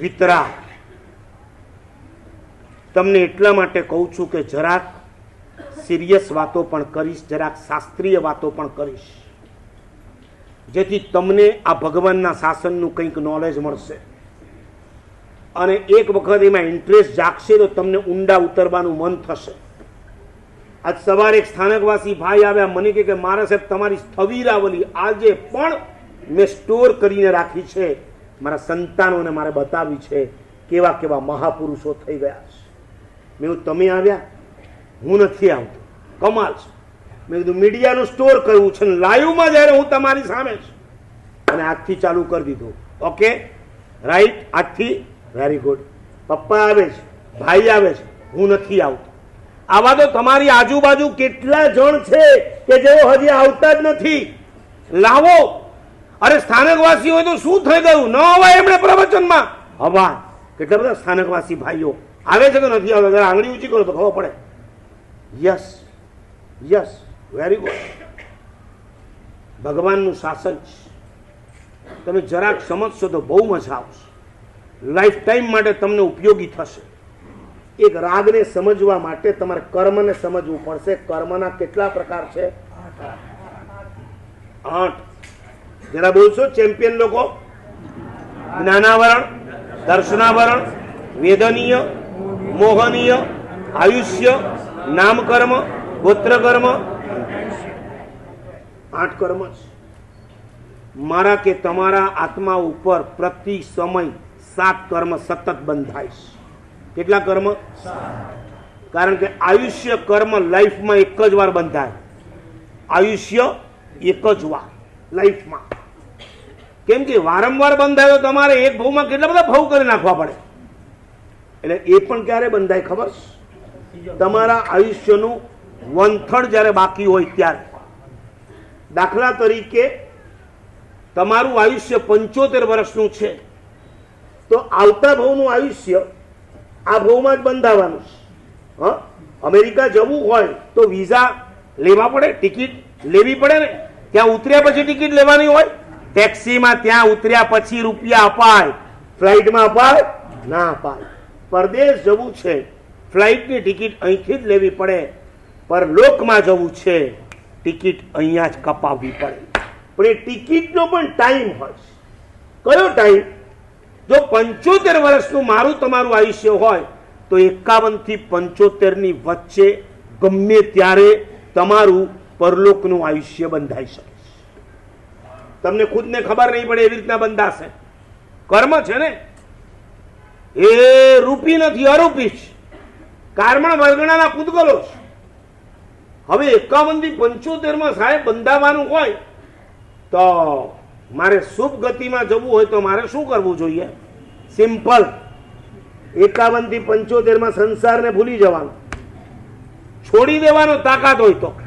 વિતરા. તમને એટલા માટે કહું છું કે જરાક સિરિયસ વાતો પણ કરીશ, જરાક શાસ્ત્રીય વાતો પણ કરીશ. જેથી તમને આ ભગવાનના શાસનનું કંઈક નોલેજ મળશે. અને એક વખત એમાં ઇન્ટરેસ્ટ જાગશે તો તમને ઊંડા ઉતરવાનું મન થશે. આજ સવારે એક સ્થાનકવાસી ભાઈ આવ્યા, મને કે મારા સાહેબ, તમારી સ્થવિરાવલી આજે પણ મેં સ્ટોર કરીને રાખી છે. મારા સંતાનોને મારે બતાવી છે કેવા કેવા મહાપુરુષો થઈ ગયા છે. મેં કીધું, તમે આવ્યા? હું નથી આવતો. કમાલ છે. મેં કીધું, મીડિયાનું સ્ટોર કરવું છે ને લાઈવમાં જ્યારે હું તમારી સામે છું. અને આજથી ચાલુ કરી દીધું. ઓકે રાઈટ આજથી? વેરી ગુડ પપ્પા આવે છે. ભાઈ આવે છે. હું નથી આવતો. આવા તો તમારી આજુબાજુ કેટલા જણ છે કે જેઓ હજી આવતા જ નથી. લાવો. અરે સ્થાનકવાસી હોય તો શું થઈ ગયું? ન અવાય એમણે પ્રવચનમાં. હવા કેટલા બધા સ્થાનકવાસી ભાઈઓ. આવે છે કે નથી આવતા જરા આંગળી ઊંચી કરો તો ખબર પડે. યસ. યસ. Very good. ભગવાનનું શાસન છે. તમે જરાક સમજશો તો બહુ મજા આવશે. લાઈફ ટાઈમ માટે તમને ઉપયોગી થશે. એક રાગને સમજવા માટે તમારે કર્મને સમજવું પડશે. કર્મના કેટલા પ્રકાર છે? આઠ. જરા બોલશો? ચેમ્પિયન લોકો? જ્ઞાનાવરણ, દર્શનાવરણ, વેદનીય, મોહનીય, આયુષ્ય, નામકર્મ, ગોત્રકર્મ. આઠ કર્મ જ. મારા કે તમારા આત્મા ઉપર પ્રતિ સમય સાત કર્મ સતત બંધાય છે. કેટલા કર્મ? કારણ કે આયુષ્ય કર્મ લાઈફમાં એક જ વાર બંધાય. આયુષ્ય એક જ વાર લાઈફમાં. કેમ કે વારંવાર બંધાયો તમારે એક ભવમાં કેટલા બધા ભવ કરી નાખવા પડે. એટલે એ પણ ક્યારે બંધાય ખબર? તમારા આયુષ્યનું વંથણ જ્યારે બાકી હોય ત્યારે. દાખલા તરીકે તમારું આયુષ્ય પંચોતેર વર્ષનું છે. તો આવતા ભવનું આયુષ્ય આ ભવમાં જ બંધાવાનું છે. હા? અમેરિકા જવું હોય તો વિઝા લેવા પડે, ટિકિટ લેવી પડે ને. ત્યાં ઉતર્યા પછી ટિકિટ લેવાની હોય. ટેક્સીમાં ત્યાં ઉતર્યા પછી રૂપિયા અપાય. ફ્લાઇટમાં અપાય? ના અપાય. પરદેશ જવું છે. ફ્લાઇટની ટિકિટ અહીંથી જ લેવી પડે. પરલોકમાં જવું છે. ટિકિટ અહીંયા જ કપાવવી પડે. પણ એ ટિકિટનો પણ ટાઈમ હોય. કયો ટાઈમ? જો પંચોતેર વર્ષનું મારું તમારું આયુષ્ય હોય, તો એકાવનથી પંચોતેરની વચ્ચે ગમે ત્યારે તમારું પરલોકનું આયુષ્ય બંધાઈ શકે. તમને ખુદને ખબર નહીં પડે એવી રીતના બંધાશે. કર્મ છે ને? એ રૂપી નથી, અરૂપી છે. કારમણ વર્ગણાના પૂતગલો છે. હવે એકાવનથી પંચોતેરમાં સાહેબ બંધાવાનું હોય, તો મારે શુભ ગતિમાં જવું હોય તો મારે શું કરવું જોઈએ? સિમ્પલ. એકાવનથી પંચોતેરમાં સંસારને ભૂલી જવાનો. છોડી દેવાનો તાકાત હોય તો.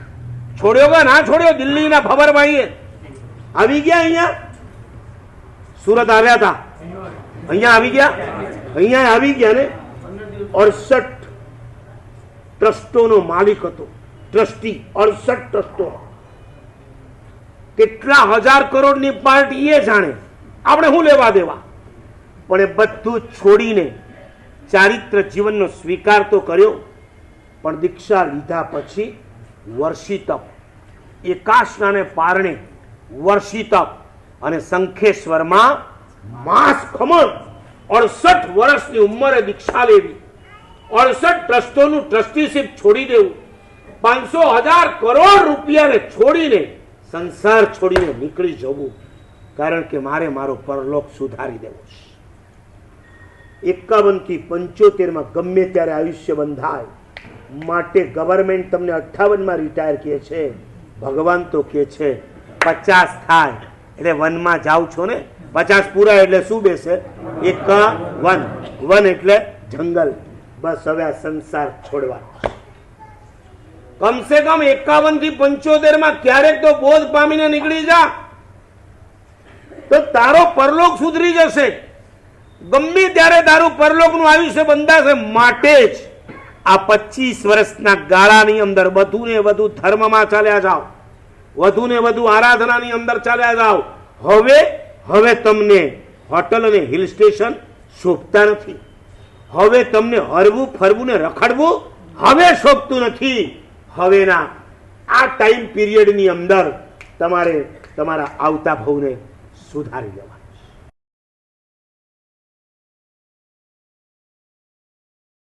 છોડ્યો કે ના છોડ્યો, દિલ્હીના ખબર આવીએ આવી ગયા અહીંયા? સુરત આવ્યા હતા અહીંયા આવી ગયા? અહીંયા આવી ગયા ને? અડસઠ ટ્રસ્ટોનો માલિક હતો. ટ્રસ્ટી, અડસઠ ટ્રસ્ટો. કેટલા હજાર કરોડની પાર્ટી એ જાણે. આપણે શું લેવા દેવા? પણ એ બધું છોડીને ચારિત્ર જીવનનો સ્વીકાર તો કર્યો, પણ દીક્ષા લીધા પછી વર્ષી તપ એકાશનાને પારણે વર્ષી તપ અને શંખેશ્વરમાં માસ ખમણ. અડસઠ વર્ષની ઉંમરે દીક્ષા લેવી. અડસઠ ટ્રસ્ટોનું ટ્રસ્ટીશીપ છોડી દેવું. પાંચસો હજાર કરોડ રૂપિયાને છોડીને સંસાર છોડીને નીકળી જવું. કારણ કે મારે મારો પરલોક સુધારી દેવો છે. પંચોતેરમાં ગમે ત્યારે આયુષ્ય બંધાય. માટે ગવર્મેન્ટ તમને અઠ્ઠાવનમાં રિટાયર કહે છે. ભગવાન તો કહે છે પચાસ થાય. એટલે વનમાં જાઉં છો ને, પચાસ પૂરા એટલે શું બેસે? એક વન. વન એટલે જંગલ. બસ હવે આ સંસાર છોડવા. કમસે કમ એકાવનથી પંચોતેરમાં ક્યારેક તો બોધ પામીને નીકળી જા. તો તારો પરલોક સુધરી જશે. ગમે ત્યારે તારું પરલોકનું આયુષ્ય બંધાશે, માટે જ. આ પચીસ વર્ષના ગાળાની અંદર બધું ને બધું ધર્મમાં ચાલ્યા જાઓ. વધુ ને વધુ આરાધનાની અંદર ચાલ્યા જાઓ. હવે હવે તમને હોટલ અને હિલ સ્ટેશન શોભતા નથી. હવે તમને હરવું ફરવું ને રખડવું હવે શોભતું નથી. હવેના આ ટાઈમ પીરિયડની અંદર તમારે તમારા આવતા ભાવને સુધારી લેવા.